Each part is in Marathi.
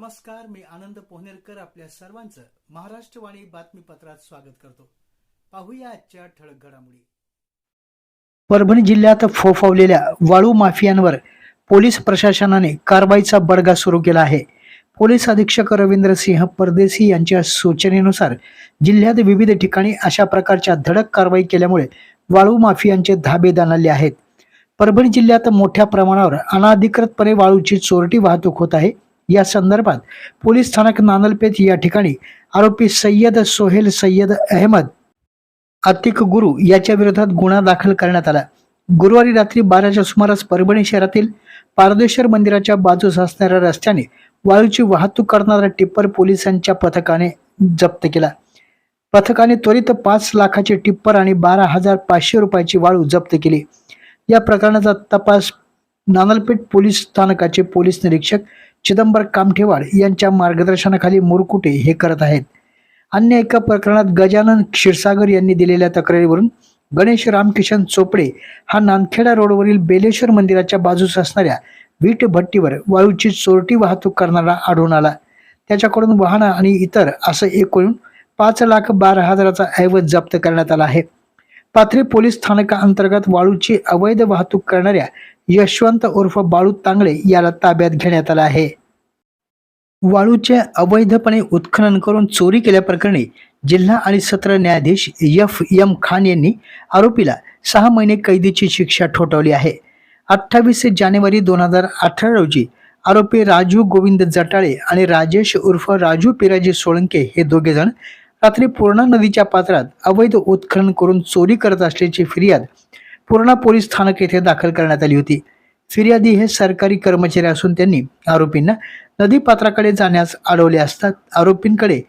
नमस्कार मी आनंद पोहनेरकर आपल्या सर्वांचं महाराष्ट्रवाणी बातमीपत्रात स्वागत करतो. पाहूया आजच्या ठळक घडामोडी. परभणी जिल्ह्यात फोफावलेल्या वाळू माफियांवर पोलीस प्रशासनाने कारवाईचा बडगा सुरू केला आहे. पोलीस अधीक्षक रवींद्र सिंह परदेशी यांच्या सूचनेनुसार जिल्ह्यात विविध ठिकाणी अशा प्रकारच्या धडक कारवाई केल्यामुळे वाळू माफियांचे धाबे दाणाले आहेत. परभणी जिल्ह्यात मोठ्या प्रमाणावर अनाधिकृतपणे वाळूची चोरटी वाहतूक होत आहे. या संदर्भात पोलीस स्थानक नानलपेत या ठिकाणी आरोपी सय्यद सोहेल सय्यद अहमद अतिक गुरु याच्या विरोधात गुन्हा दाखल करण्यात आला. गुरुवारी रात्री बाराच्या सुमारास परभणी शहरातील पारदेश्वर मंदिराच्या बाजूस असणाऱ्या रस्त्याने वाळूची वाहतूक करणारा टिप्पर पोलिसांच्या पथकाने जप्त केला. पथकाने त्वरित पाच लाखाचे टिप्पर आणि बारा हजार पाचशे रुपयाची वाळू जप्त केली. या प्रकरणाचा तपास नानलपेठ पोलीस स्थानकाचे पोलीस निरीक्षक चिदंबर कामठेवाड यांच्या मार्गदर्शनाखाली मुरकुटे हे करत आहेत. अन्य एका प्रकरणात गजानन क्षीरसागर यांनी दिलेल्या तक्रारीवरून गणेश रामकिशन चोपडे हा नानखेडा रोडवरील बेलेश्वर मंदिराच्या बाजूस असणाऱ्या वीट भट्टीवर वाळूची चोरटी वाहतूक करणारा आढळून आला. त्याच्याकडून वाहनं आणि इतर असं एकूण पाच लाख बारा हजाराचा ऐवज जप्त करण्यात आला आहे. पाथरी पोलीस स्थानकाअंतर्गत वाळूची अवैध वाहतूक करणाऱ्या यशवंत उर्फ बाळू तांगळे याला ताब्यात घेण्यात आला आहे. वाळूचे अवैधपणे उत्खनन करून चोरी केल्याप्रकरणी जिल्हा आणि सत्र न्यायाधीश एफ एम खान यांनी आरोपीला सहा महिने कैदीची शिक्षा ठोठावली आहे. अठ्ठावीस जानेवारी दोन हजार अठरा रोजी आरोपी राजू गोविंद जटाळे आणि राजेश उर्फ राजू पिराजी सोळंके हे दोघे जण रात्री पूर्णा नदीच्या पात्रात अवैध उत्खनन करून चोरी करत असल्याची फिर्याद पूर्णा पोलीस स्थानक येथे दाखल करण्यात आली होती. फिर्यादी हे सरकारी कर्मचारी असून त्यांनी आरोपींना नदीपात्राकडे जाण्यास अडवले असता आरोपींकडे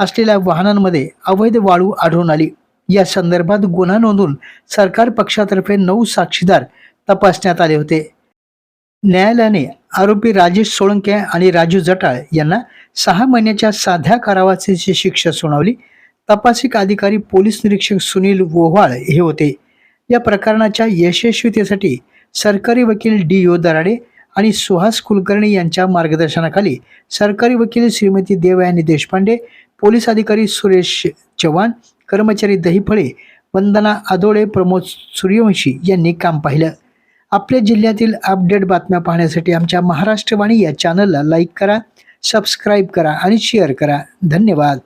असलेल्या वाहनांमध्ये अवैध वाळू आढळून आली. या संदर्भात गुन्हा नोंदवून सरकार पक्षातर्फे नऊ साक्षीदार तपासण्यात आले होते. न्यायालयाने आरोपी राजेश सोळंके आणि राजू जटाळ यांना सहा महिन्याच्या साध्या कारावासाची शिक्षा सुनावली. तपासिक अधिकारी पोलीस निरीक्षक सुनील वोव्हाळ हे होते. या प्रकरणाच्या यशस्वीतेसाठी सरकारी वकील डी ओ दराडे आणि सुहास कुलकर्णी यांच्या मार्गदर्शनाखाली सरकारी वकील श्रीमती देवयानी देशपांडे पोलीस अधिकारी सुरेश चव्हाण कर्मचारी दहीफळे वंदना आदोळे प्रमोद सूर्यवंशी यांनी काम पाहिलं. आपल्या जिल्ह्यातील अपडेट बातम्या पाहण्यासाठी आमच्या महाराष्ट्रवाणी या चॅनलला लाईक करा सबस्क्राईब करा आणि शेअर करा. धन्यवाद.